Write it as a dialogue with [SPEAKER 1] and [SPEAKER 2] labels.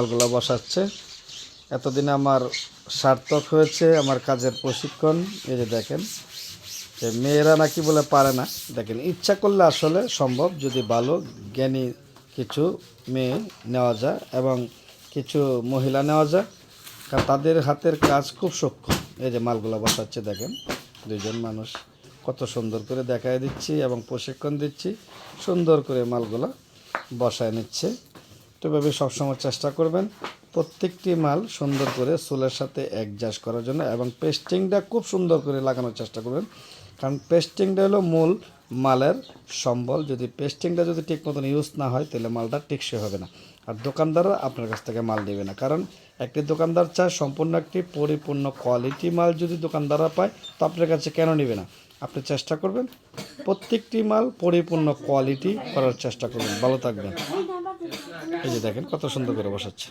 [SPEAKER 1] মালগুলো বসাচ্ছে। এতদিন আমার সার্থক হয়েছে আমার কাজের প্রশিক্ষণ। এই যে দেখেন, যে মেয়েরা নাকি বলে পারে না। দেখেন, ইচ্ছা করলে আসলে সম্ভব, যদি ভালো জ্ঞানী কিছু মেয়ে নেওয়া যায় এবং কিছু মহিলা নেওয়া যায়। কারণ তাদের হাতের কাজ খুব সূক্ষ্ম। এই যে মালগুলো বসাচ্ছে, দেখেন দুজন মানুষ। কত সুন্দর করে দেখায় দিচ্ছি এবং প্রশিক্ষণ দিচ্ছি। সুন্দর করে মালগুলো বসায় নিচ্ছে। এভাবে সবসময় চেষ্টা করবেন প্রত্যেকটি মাল সুন্দর করে চুলের সাথে অ্যাডজাস্ট করার জন্য এবং পেস্টিংটা খুব সুন্দর করে লাগানোর চেষ্টা করবেন। কারণ পেস্টিংটা হলো মূল মালের সম্বল। যদি পেস্টিংটা যদি ঠিক মতন ইউজ না হয়, তাহলে মালটা টেকসই হবে না। আর দোকানদারও আপনার কাছ থেকে মাল নেবে না। কারণ একটি দোকানদার চায় সম্পূর্ণ একটি পরিপূর্ণ কোয়ালিটি মাল যদি দোকানদাররা পায়, তো আপনার কাছে কেন নেবে না? আপনি চেষ্টা করবেন প্রত্যেকটি মাল পরিপূর্ণ কোয়ালিটি করার চেষ্টা করবেন। ভালো থাকবেন। এই যে দেখেন কত সুন্দর করে বসাচ্ছে।